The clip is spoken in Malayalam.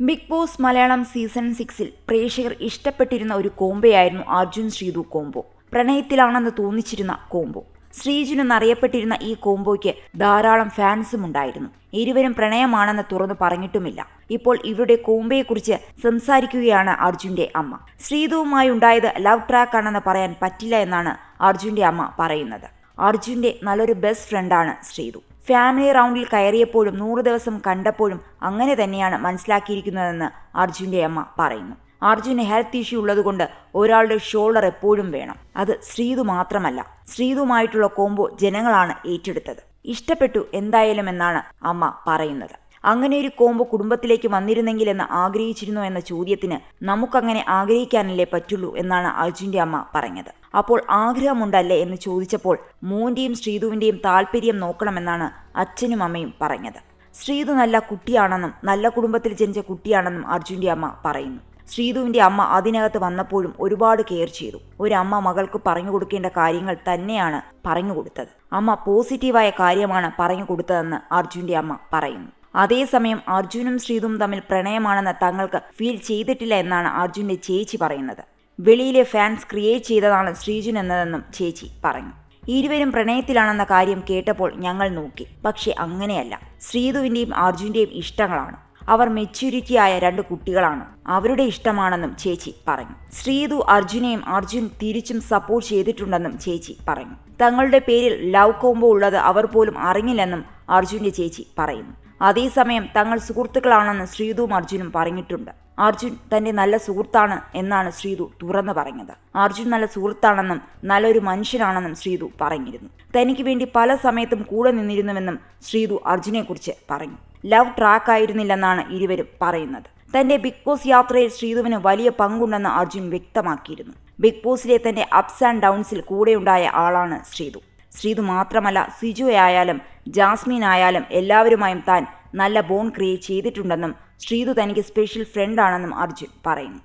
ബിഗ് ബോസ് മലയാളം സീസൺ സിക്സിൽ പ്രേക്ഷകർ ഇഷ്ടപ്പെട്ടിരുന്ന ഒരു കോംബോയായിരുന്നു അർജുൻ ശ്രീതു കോംബോ. പ്രണയത്തിലാണെന്ന് തോന്നിച്ചിരുന്ന കോംബോ. ശ്രീജുനെന്നറിയപ്പെട്ടിരുന്ന ഈ കോംബോയ്ക്ക് ധാരാളം ഫാൻസും ഉണ്ടായിരുന്നു. ഇരുവരും പ്രണയമാണെന്ന് തുറന്നു പറഞ്ഞിട്ടുമില്ല. ഇപ്പോൾ ഇവരുടെ കോംബയെക്കുറിച്ച് സംസാരിക്കുകയാണ് അർജുന്റെ അമ്മ. ശ്രീതുവുമായി ഉണ്ടായത് ലവ് ട്രാക്ക് ആണെന്ന് പറയാൻ പറ്റില്ല എന്നാണ് അർജുന്റെ അമ്മ പറയുന്നത്. അർജുന്റെ നല്ലൊരു ബെസ്റ്റ് ഫ്രണ്ടാണ് ശ്രീതു ഫാമിലി റൗണ്ടിൽ കയറിയപ്പോഴും നൂറ് ദിവസം കണ്ടപ്പോഴും അങ്ങനെ തന്നെയാണ് മനസ്സിലാക്കിയിരിക്കുന്നതെന്ന് അർജുന്റെ അമ്മ പറയുന്നു. അർജുന് ഹെൽത്ത് ഇഷ്യൂ ഉള്ളതുകൊണ്ട് ഒരാളുടെ ഷോൾഡർ എപ്പോഴും വേണം. അത് ശ്രീതു മാത്രമല്ല ശ്രീതുമായിട്ടുള്ള കോംബോ ജനങ്ങളാണ് ഏറ്റെടുത്തത്. ഇഷ്ടപ്പെട്ടു എന്തായാലും എന്നാണ് അമ്മ പറയുന്നത്. അങ്ങനെ ഒരു കോംബോ കുടുംബത്തിലേക്ക് വന്നിരുന്നെങ്കിൽ എന്ന് ആഗ്രഹിച്ചിരുന്നു എന്ന ചോദ്യത്തിന് നമുക്കങ്ങനെ ആഗ്രഹിക്കാനല്ലേ പറ്റുള്ളൂ എന്നാണ് അർജുന്റെ അമ്മ പറഞ്ഞത്. അപ്പോൾ ആഗ്രഹമുണ്ടല്ലേ എന്ന് ചോദിച്ചപ്പോൾ മോന്റെയും ശ്രീതുവിന്റെയും താല്പര്യം നോക്കണമെന്നാണ് അച്ഛനും അമ്മയും പറഞ്ഞത്. ശ്രീതു നല്ല കുട്ടിയാണെന്നും നല്ല കുടുംബത്തിൽ ജനിച്ച കുട്ടിയാണെന്നും അർജുന്റെ അമ്മ പറയുന്നു. ശ്രീതുവിന്റെ അമ്മ അതിനകത്ത് വന്നപ്പോഴും ഒരുപാട് കെയർ ചെയ്തു. അമ്മ മകൾക്ക് പറഞ്ഞു കൊടുക്കേണ്ട കാര്യങ്ങൾ തന്നെയാണ് പറഞ്ഞു കൊടുത്തത്. അമ്മ പോസിറ്റീവായ കാര്യമാണ് പറഞ്ഞു കൊടുത്തതെന്ന് അർജുന്റെ അമ്മ പറയുന്നു. അതേസമയം അർജുനും ശ്രീതും തമ്മിൽ പ്രണയമാണെന്ന് തങ്ങൾക്ക് ഫീൽ ചെയ്തിട്ടില്ല എന്നാണ് അർജുന്റെ ചേച്ചി പറയുന്നത്. വെളിയിലെ ഫാൻസ് ക്രിയേറ്റ് ചെയ്തതാണ് ശ്രീജുൻ എന്നതെന്നും ചേച്ചി പറഞ്ഞു. ഇരുവരും പ്രണയത്തിലാണെന്ന കാര്യം കേട്ടപ്പോൾ ഞങ്ങൾ നോക്കി. പക്ഷെ അങ്ങനെയല്ല. ശ്രീതുവിന്റെയും അർജുന്റെയും ഇഷ്ടങ്ങളാണ്. അവർ മെച്യൂരിറ്റിയായ രണ്ട് കുട്ടികളാണ്. അവരുടെ ഇഷ്ടമാണെന്നും ചേച്ചി പറഞ്ഞു. ശ്രീതു അർജുനെയും അർജുൻ തിരിച്ചും സപ്പോർട്ട് ചെയ്തിട്ടുണ്ടെന്നും ചേച്ചി പറഞ്ഞു. തങ്ങളുടെ പേരിൽ ലവ് കോംബോ ഉള്ളത് അവർ പോലും അറിഞ്ഞില്ലെന്നും അർജുന്റെ ചേച്ചി പറയുന്നു. അതേസമയം തങ്ങൾ സുഹൃത്തുക്കളാണെന്ന് ശ്രീതുവും അർജുനും പറഞ്ഞിട്ടുണ്ട്. അർജുൻ തന്റെ നല്ല സുഹൃത്താണ് എന്നാണ് ശ്രീതു തുറന്നു പറഞ്ഞത് അർജുൻ നല്ല സുഹൃത്താണെന്നും നല്ലൊരു മനുഷ്യനാണെന്നും ശ്രീതു പറഞ്ഞിരുന്നു. തനിക്ക് വേണ്ടി പല സമയത്തും കൂടെ നിന്നിരുന്നുവെന്നും ശ്രീതു അർജുനെക്കുറിച്ച് പറഞ്ഞു. ലവ് ട്രാക്ക് ആയിരുന്നില്ലെന്നാണ് ഇരുവരും പറയുന്നത്. തന്റെ ബിഗ് ബോസ് യാത്രയിൽ ശ്രീതുവിന് വലിയ പങ്കുണ്ടെന്ന് അർജുൻ വ്യക്തമാക്കിയിരുന്നു. ബിഗ് ബോസിലെ തന്റെ അപ്സ് ആൻഡ് ഡൗൺസിൽ കൂടെയുണ്ടായ ആളാണ് ശ്രീതു. ശ്രീതു മാത്രമല്ല സിജു ആയാലും ജാസ്മിൻ ആയാലും എല്ലാവരുമായും താൻ നല്ല ബോൺ ക്രിയേറ്റ് ചെയ്തിട്ടുണ്ടെന്നും ശ്രീതു തനിക്ക് സ്പെഷ്യൽ ഫ്രണ്ടാണെന്നും അർജുൻ പറയുന്നു.